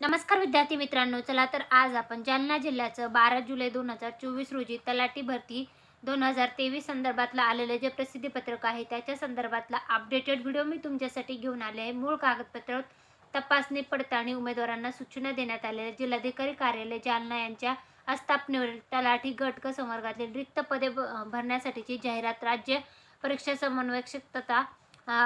नमस्कार विद्यार्थी मित्रांनो चला तर आज आपण जालना जिल्ह्याचं बारा जुलै दोन हजार चोवीस रोजी तलाठी भरती दोन हजार तेवीस संदर्भातलं आलेलं जे प्रसिद्धीपत्रक आहे त्याच्या संदर्भातला अपडेटेड व्हिडिओ मी तुमच्यासाठी घेऊन आले आहे. मूळ कागदपत्र तपासणी पडताळणी उमेदवारांना सूचना देण्यात आलेल्या जिल्हाधिकारी कार्यालय जालना यांच्या आस्थापनेवरील तलाठी गट संवर्गातील रिक्त पदे भ- भरण्यासाठीची जाहिरात राज्य परीक्षा समन्वयक तथा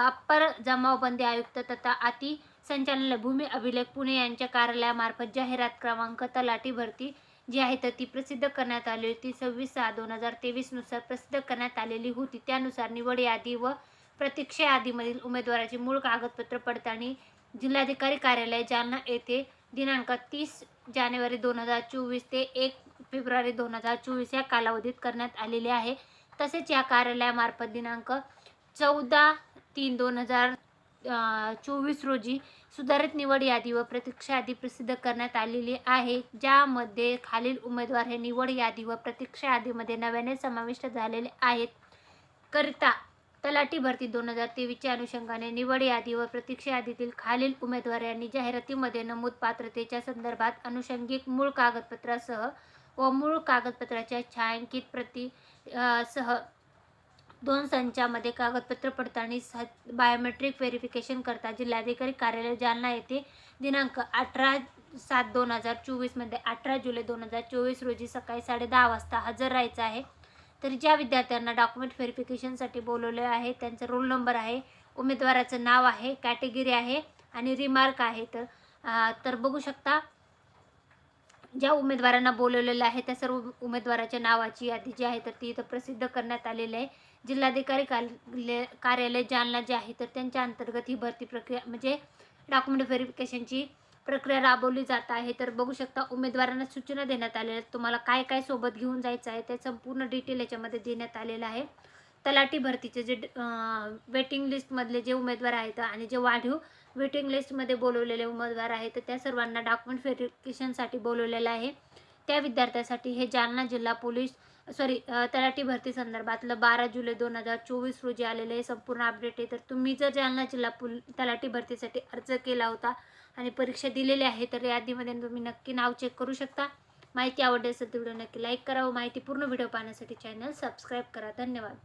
अप्पर जमावबंदी आयुक्त तथा अति संचालनालय भूमी अभिलेख पुणे यांच्या कार्यालयामार्फत जाहिरात क्रमांक तलाठी भरती जी आहे तर ती प्रसिद्ध करण्यात आली होती. सव्वीस सहा दोन हजार तेवीसनुसार प्रसिद्ध करण्यात आलेली होती. त्यानुसार निवड यादी व प्रतीक्षा यादीमधील उमेदवाराची मूळ कागदपत्र पडताळणी जिल्हाधिकारी कार्यालय जालना येथे दिनांक तीस जानेवारी दोन हजार चोवीस ते एक फेब्रुवारी दोन हजार चोवीस या कालावधीत करण्यात आलेले आहे. तसेच या कार्यालयामार्फत दिनांक चौदा तीन दोन हजार चोवीस रोजी सुधारित निवड यादी व प्रतीक्षा यादी प्रसिद्ध करण्यात आलेली आहे ज्यामध्ये खालील उमेदवार हे निवड यादी व प्रतीक्षा यादीमध्ये नव्याने समाविष्ट झालेले आहेत. करिता तलाठी भरती दोन हजार तेवीसच्या अनुषंगाने निवड यादी व प्रतीक्षा यादीतील खालील उमेदवार यांनी जाहिरातीमध्ये नमूद पात्रतेच्या संदर्भात अनुषंगिक मूळ कागदपत्रासह व मूळ कागदपत्राच्या छायांकित प्रती सह दोन संचामध्ये कागदपत्र पडताळणी सा बायोमेट्रिक व्हेरिफिकेशन करता जिल्हाधिकारी कार्यालय जालना येथे दिनांक अठरा सात दोन हजार चोवीसमध्ये अठरा जुलै दोन हजार चोवीस रोजी सकाळी साडे दहा वाजता हजर राहायचं आहे. तर ज्या विद्यार्थ्यांना डॉक्युमेंट व्हेरिफिकेशनसाठी बोलवले आहे त्यांचा रोल नंबर आहे उमेदवाराचं नाव आहे कॅटेगरी आहे आणि रिमार्क आहे तर तर बघू शकता ज्या उमेदवारांना बोलवलेलं आहे त्या सर्व उमेदवाराच्या नावाची यादी जी आहे तर ती इथं प्रसिद्ध करण्यात आलेली आहे. जिल्हाधिकारी कार्यालय कार्यालय जालना जे आहे तर त्यांच्या अंतर्गत ही भरती प्रक्रिया म्हणजे डॉक्युमेंट व्हेरिफिकेशनची प्रक्रिया राबवली जात आहे. तर बघू शकता उमेदवारांना सूचना देण्यात आलेल्या आहेत. तुम्हाला काय काय सोबत घेऊन जायचं आहे ते संपूर्ण डिटेल याच्यामध्ये देण्यात आलेलं आहे. तलाठी भरतीचे जे वेटिंग लिस्टमधले जे उमेदवार आहेत आणि जे वाढीव वेटिंग लिस्टमध्ये बोलवलेले उमेदवार आहेत. तर त्या सर्वांना डॉक्युमेंट व्हेरिफिकेशनसाठी बोलवलेलं आहे. त्या विद्यार्थ्यासाठी हे जालना जिल्हा पोलीस सॉरी तलाठी भरती संदर्भातलं बारा जुलै दोन हजार चोवीस रोजी आलेलं हे संपूर्ण अपडेट आहे. तर तुम्ही जर जालना जिल्हा पोल तलाठी भरतीसाठी अर्ज केला होता आणि परीक्षा दिलेली आहे तर यादीमध्ये तुम्ही नक्की नाव चेक करू शकता. माहिती आवडली असेल तर व्हिडिओ नक्की लाईक करा व माहिती पूर्ण व्हिडिओ पाहण्यासाठी चॅनल सबस्क्राईब करा. धन्यवाद.